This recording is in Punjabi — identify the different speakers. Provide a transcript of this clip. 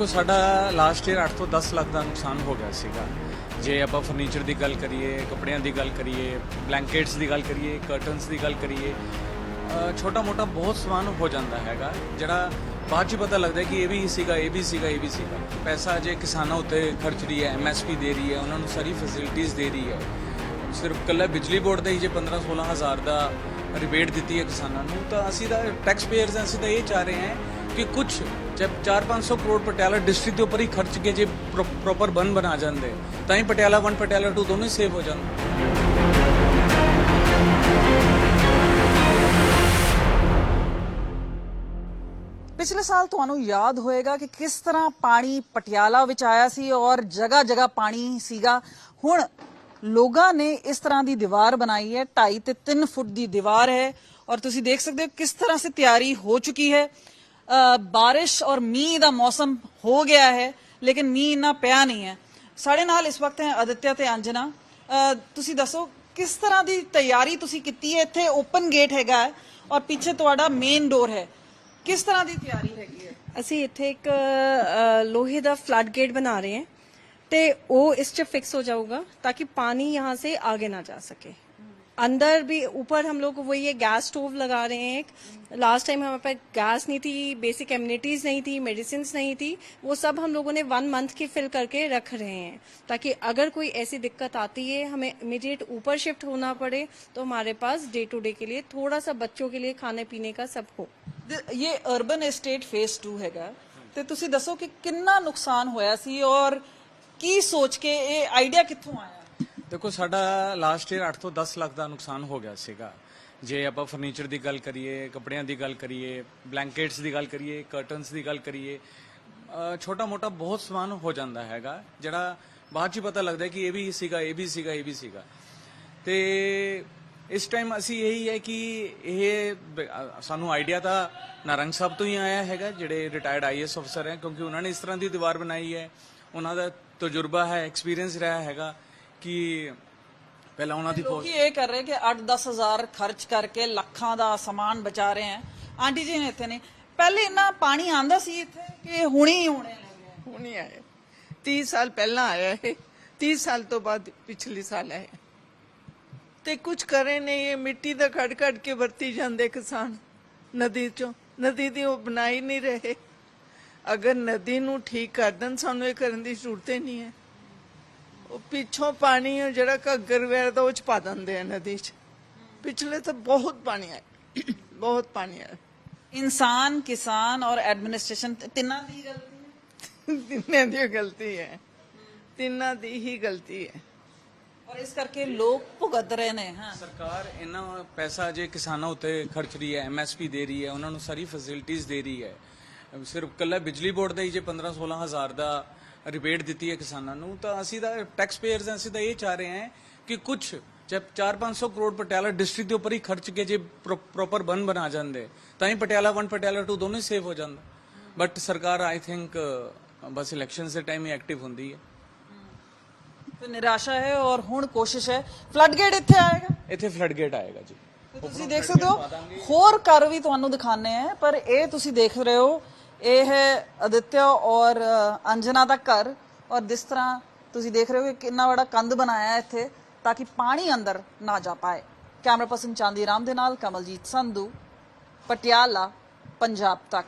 Speaker 1: ਦੇਖੋ, ਸਾਡਾ ਲਾਸਟ ਈਅਰ 8 ਤੋਂ 10 ਲੱਖ ਦਾ ਨੁਕਸਾਨ ਹੋ ਗਿਆ ਸੀਗਾ। ਜੇ ਆਪਾਂ ਫਰਨੀਚਰ ਦੀ ਗੱਲ ਕਰੀਏ, ਕੱਪੜਿਆਂ ਦੀ ਗੱਲ ਕਰੀਏ ਬਲੈਂਕੇਟਸ ਦੀ ਗੱਲ ਕਰੀਏ ਕਰਟਨਸ ਦੀ ਗੱਲ ਕਰੀਏ ਛੋਟਾ ਮੋਟਾ ਬਹੁਤ ਸਮਾਨ ਹੋ ਜਾਂਦਾ ਹੈਗਾ, ਜਿਹੜਾ ਬਾਅਦ ਚ ਪਤਾ ਲੱਗਦਾ ਕਿ ਇਹ ਵੀ ਸੀਗਾ, ਇਹ ਵੀ ਸੀਗਾ, ਇਹ ਵੀ ਸੀਗਾ। ਪੈਸਾ ਜੇ ਕਿਸਾਨਾਂ ਉੱਤੇ ਖਰਚ ਰਹੀ ਹੈ ਐਮਐਸਪੀ ਦੇ ਰਹੀ ਹੈ, ਉਹਨਾਂ ਨੂੰ ਸਾਰੀ ਫੈਸਿਲਿਟੀਆਂ ਦੇ ਰਹੀ ਹੈ। ਸਿਰਫ ਕੱਲਾ ਬਿਜਲੀ ਬੋਰਡ ਦਾ ਹੀ ਜੇ 15 16 ਹਜ਼ਾਰ ਦਾ ਰਿਬੇਟ ਦਿੱਤੀ ਹੈ ਕਿਸਾਨਾਂ ਨੂੰ, ਤਾਂ ਅਸੀਂ ਤਾਂ ਟੈਕਸ ਪੇਅਰਸ ਅਸੀਂ ਤਾਂ ਇਹ ਚਾਹ ਰਹੇ ਹਾਂ ਕਿ ਕੁਝ ਜਦ 4-500 ਕਰੋੜ ਪਟਿਆਲਾ ਡਿਸਟ੍ਰਿਕਟ ਦੇ ਉੱਪਰ ਹੀ ਖਰਚ ਕੇ ਜੇ ਪ੍ਰੋਪਰ ਬਨ ਬਣਾ ਜਾਂਦੇ, ਤਾਂ ਹੀ ਪਟਿਆਲਾ 1 ਪਟਿਆਲਾ 2 ਦੋਨੋਂ ਸੇਵ ਹੋ ਜਾਂਦੇ।
Speaker 2: ਪਿਛਲੇ ਸਾਲ ਤੁਹਾਨੂੰ ਯਾਦ ਹੋਏਗਾ ਕਿ ਕਿਸ ਤਰ੍ਹਾਂ ਪਾਣੀ ਪਟਿਆਲਾ ਵਿੱਚ ਆਇਆ ਸੀ ਔਰ ਜਗ੍ਹਾ ਜਗ੍ਹਾ ਪਾਣੀ ਸੀਗਾ। ਹੁਣ ਲੋਕਾਂ ਨੇ ਇਸ ਤਰ੍ਹਾਂ ਦੀ ਦੀਵਾਰ ਬਣਾਈ ਹੈ 2.5 ਤੇ 3 ਫੁੱਟ ਦੀ ਦੀਵਾਰ ਹੈ ਔਰ ਤੁਸੀਂ ਦੇਖ ਸਕਦੇ ਹੋ ਕਿਸ ਤਰ੍ਹਾਂ ਸੇ ਤਿਆਰੀ ਹੋ ਚੁੱਕੀ ਹੈ। ਬਾਰਿਸ਼ ਔਰ ਮੀਂਹ ਦਾ ਮੌਸਮ ਹੋ ਗਿਆ ਹੈ, ਲੇਕਿਨ ਮੀਂਹ ਇੰਨਾ ਪਿਆ ਨਹੀਂ ਹੈ। ਸਾਡੇ ਨਾਲ ਇਸ ਵਕਤ ਹੈ ਅਦਿੱਤਿਆ ਤੇ ਅੰਜਨਾ। ਤੁਸੀਂ ਦੱਸੋ, ਕਿਸ ਤਰ੍ਹਾਂ ਦੀ ਤਿਆਰੀ ਤੁਸੀਂ ਕੀਤੀ ਹੈ? ਇੱਥੇ ਓਪਨ ਗੇਟ ਹੈਗਾ ਔਰ ਪਿੱਛੇ ਤੁਹਾਡਾ ਮੇਨ ਡੋਰ ਹੈ। ਕਿਸ ਤਰ੍ਹਾਂ ਦੀ ਤਿਆਰੀ ਹੈਗੀ ਹੈ?
Speaker 3: ਅਸੀਂ ਇੱਥੇ ਇੱਕ ਲੋਹੇ ਦਾ ਫਲੱਡ ਗੇਟ ਬਣਾ ਰਹੇ ਹਾਂ ਤੇ ਉਹ ਇਸ 'ਚ ਫਿਕਸ ਹੋ ਜਾਊਗਾ ਤਾਂ ਕਿ ਪਾਣੀ ਯਹਾਂ ਸੇ ਆਗੇ ਨਾ ਜਾ ਸਕੇ। अंदर भी ऊपर हम लोग वही ये गैस स्टोव लगा रहे हैं एक लास्ट टाइम हमारे पास गैस नहीं थी बेसिक एम्यूनिटीज नहीं थी मेडिसिन नहीं थी वो सब हम लोगों ने वन मंथ की फिल करके रख रहे हैं ताकि अगर कोई ऐसी दिक्कत आती है हमें इमीडिएट ऊपर शिफ्ट होना पड़े तो हमारे पास डे टू डे के लिए थोड़ा सा बच्चों के लिए खाने पीने का सब हो
Speaker 2: ਦ- ਇਹ ਅਰਬਨ ਏਸਟੇਟ ਫੇਸ 2 ਹੈਗਾ ਤੇ ਤੁਸੀਂ ਦੱਸੋ ਕਿ ਕਿੰਨਾ ਨੁਕਸਾਨ ਹੋਇਆ ਸੀ ਔਰ ਕੀ ਸੋਚ ਕੇ ਇਹ ਆਈਡੀਆ ਕਿੱਥੋਂ ਆਇਆ
Speaker 1: ਦੇਖੋ, ਸਾਡਾ ਲਾਸਟ ਈਅਰ 8 ਤੋਂ 10 ਲੱਖ ਦਾ ਨੁਕਸਾਨ ਹੋ ਗਿਆ ਸੀਗਾ। ਜੇ ਆਪਾਂ ਫਰਨੀਚਰ ਦੀ ਗੱਲ ਕਰੀਏ, ਕੱਪੜਿਆਂ ਦੀ ਗੱਲ ਕਰੀਏ ਬਲੈਂਕੇਟਸ ਦੀ ਗੱਲ ਕਰੀਏ ਕਰਟਨਸ ਦੀ ਗੱਲ ਕਰੀਏ ਛੋਟਾ ਮੋਟਾ ਬਹੁਤ ਸਮਾਨ ਹੋ ਜਾਂਦਾ ਹੈਗਾ, ਜਿਹੜਾ ਬਾਅਦ ਚ ਹੀ ਪਤਾ ਲੱਗਦਾ ਕਿ ਇਹ ਵੀ ਸੀਗਾ, ਇਹ ਵੀ ਸੀਗਾ, ਇਹ ਵੀ ਸੀਗਾ। ਤੇ ਇਸ ਟਾਈਮ ਅਸੀਂ ਇਹੀ ਹੈ ਕਿ ਇਹ, ਸਾਨੂੰ ਆਈਡੀਆ ਤਾਂ ਨਾਰੰਗ ਸਾਹਿਬ ਤੋਂ ਹੀ ਆਇਆ ਹੈਗਾ, ਜਿਹੜੇ ਰਿਟਾਇਰਡ ਆਈਐਸ ਅਫਸਰ ਹੈ, ਕਿਉਂਕਿ ਉਹਨਾਂ ਨੇ ਇਸ ਤਰ੍ਹਾਂ ਦੀ ਦੀਵਾਰ ਬਣਾਈ ਹੈ। ਉਹਨਾਂ ਦਾ ਤਜਰਬਾ ਹੈ ਐਕਸਪੀਰੀਅੰਸ ਰਿਹਾ ਹੈਗਾ। ਕਿ ਪਹਿਲਾਂ ਉਹਨਾਂ ਦੀ
Speaker 2: ਲੋਕੀ ਇਹ ਕਰ ਰਹੇ ਕਿ 8-10 ਹਜ਼ਾਰ ਖਰਚ ਕਰਕੇ ਲੱਖਾਂ ਦਾ ਸਮਾਨ ਬਚਾ ਰਹੇ ਹੈ। ਆਂਟੀ ਜੀ ਨੇ ਇੱਥੇ ਨੇ ਪਹਿਲੇ ਇੰਨਾ ਪਾਣੀ ਆਂਦਾ ਸੀ ਇੱਥੇ ਕਿ ਹੁਣੇ ਹੀ ਹੋਣੇ ਲੱਗੇ
Speaker 4: ਹੁਣ ਹੀ ਆਇਆ 30 ਸਾਲ ਪਹਿਲਾਂ ਆਇਆ ਹੈ 30 ਸਾਲ ਤੋਂ ਬਾਅਦ ਪਿਛਲੇ ਸਾਲ ਆਇਆ ਤੇ ਕੁਝ ਕਰੇ ਨਹੀਂ ਇਹ। ਮਿੱਟੀ ਦਾ ਕੱਢ ਕੱਢ ਕੇ ਵਰਤੀ ਜਾਂਦੇ ਕਿਸਾਨ ਨਦੀ ਚੋਂ। ਨਦੀ ਦੀ ਉਹ ਬਣਾਈ ਨਹੀਂ ਰਹੇ। ਅਗਰ ਨਦੀ ਨੂੰ ਠੀਕ ਕਰ ਦੇਣ ਸਾਨੂੰ ਇਹ ਕਰਨ ਦੀ ਜ਼ਰੂਰਤ ਹੀ ਨਹੀਂ ਹੈ। ਉਹ ਪਿੱਛੋਂ ਪਾਣੀ ਜਿਹੜਾ ਘੱਗਰ ਵਗੈਰਾ ਦਾ ਉਹ ਚ ਪਾ ਦਿੰਦੇ ਆ ਨਦੀ ਚ। ਪਿਛਲੇ ਤਾਂ ਬਹੁਤ ਪਾਣੀ ਆਇਆ। ਬਹੁਤ ਪਾਣੀ ਆਇਆ।
Speaker 2: ਇਨਸਾਨ ਕਿਸਾਨ ਔਰ ਐਡਮਿਨਿਸਟ੍ਰੇਸ਼ਨ ਤਿੰਨਾਂ ਦੀ ਗਲਤੀ ਹੈ?
Speaker 4: ਤਿੰਨਾਂ ਦੀ ਗਲਤੀ ਹੈ। ਤਿੰਨਾਂ ਦੀ ਹੀ ਗਲਤੀ ਹੈ।
Speaker 2: ਔਰ ਇਸ ਕਰਕੇ ਲੋਕ ਭੁਗਤ ਰਹੇ ਨੇ ਹਾਂ।
Speaker 1: ਸਰਕਾਰ ਇੰਨਾ ਪੈਸਾ ਜੇ ਕਿਸਾਨਾਂ ਉੱਤੇ ਖਰਚ ਰਹੀ ਹੈ ਐਮਐਸਪੀ ਦੇ ਰਹੀ ਹੈ ਉਹਨਾਂ ਨੂੰ ਸਾਰੀ ਫੈਸਿਲਿਟੀਆਂ ਦੇ ਰਹੀ ਹੈ। ਸਿਰਫ ਕੱਲਾ ਬਿਜਲੀ ਬੋਰਡ ਦਾ ਹੀ ਜੇ 15 16 ਹਜ਼ਾਰ ਦਾ ਰਿਬੇਟ ਦਿੱਤੀ ਹੈ ਕਿਸਾਨਾਂ ਨੂੰ ਤਾਂ ਅਸੀਂ ਤਾਂ ਟੈਕਸ ਪੇਅਰਸ ਅਸੀਂ ਤਾਂ ਇਹ ਚਾਹ ਰਹੇ ਹਾਂ ਕਿ ਕੁਝ ਜਦ 4-500 ਕਰੋੜ ਪਟਿਆਲਾ ਡਿਸਟ੍ਰਿਕਟ ਦੇ ਉੱਪਰ ਹੀ ਖਰਚ ਕੇ ਜੇ ਪ੍ਰੋਪਰ ਬਨ ਬਣਾ ਜਾਂਦੇ ਤਾਂ ਹੀ ਪਟਿਆਲਾ 1 ਪਟਿਆਲਾ 2 ਦੋਨੋਂ ਹੀ ਸੇਵ ਹੋ ਜਾਂਦਾ। ਬਟ ਸਰਕਾਰ ਆਈ ਥਿੰਕ ਬਸ ਇਲੈਕਸ਼ਨਸ ਦੇ ਟਾਈਮ ਹੀ ਐਕਟਿਵ ਹੁੰਦੀ ਹੈ।
Speaker 2: ਤੇ ਨਿਰਾਸ਼ਾ ਹੈ ਔਰ ਹੁਣ ਕੋਸ਼ਿਸ਼ ਹੈ ਫਲੱਡ ਗੇਟ ਇੱਥੇ ਆਏਗਾ?
Speaker 1: ਇੱਥੇ ਫਲੱਡ ਗੇਟ ਆਏਗਾ ਜੀ।
Speaker 2: ਤੁਸੀਂ ਦੇਖ ਸਕਦੇ ਹੋ ਹੋਰ ਘਰ ਵੀ ਤੁਹਾਨੂੰ ਦਿਖਾਣੇ ਆ ਪਰ ਇਹ ਤੁਸੀਂ ਦੇਖ ਰਹੇ ਹੋ ਇਹ ਹੈ ਅਦਿੱਤਿਆ ਔਰ ਅੰਜਨਾ ਦਾ ਘਰ। ਔਰ ਜਿਸ ਤਰ੍ਹਾਂ ਤੁਸੀਂ ਦੇਖ ਰਹੇ ਹੋ ਕਿ ਕਿੰਨਾ ਬੜਾ ਕੰਧ ਬਣਾਇਆ ਹੈ ਇੱਥੇ, ਤਾਂ ਕਿ ਪਾਣੀ ਅੰਦਰ ਨਾ ਜਾ ਪਾਏ। ਕੈਮਰਾ ਪਰਸਨ ਚਾਂਦੀ ਰਾਮ ਦੇ ਨਾਲ, ਕਮਲਜੀਤ ਸੰਧੂ, ਪਟਿਆਲਾ, ਪੰਜਾਬ ਤੱਕ।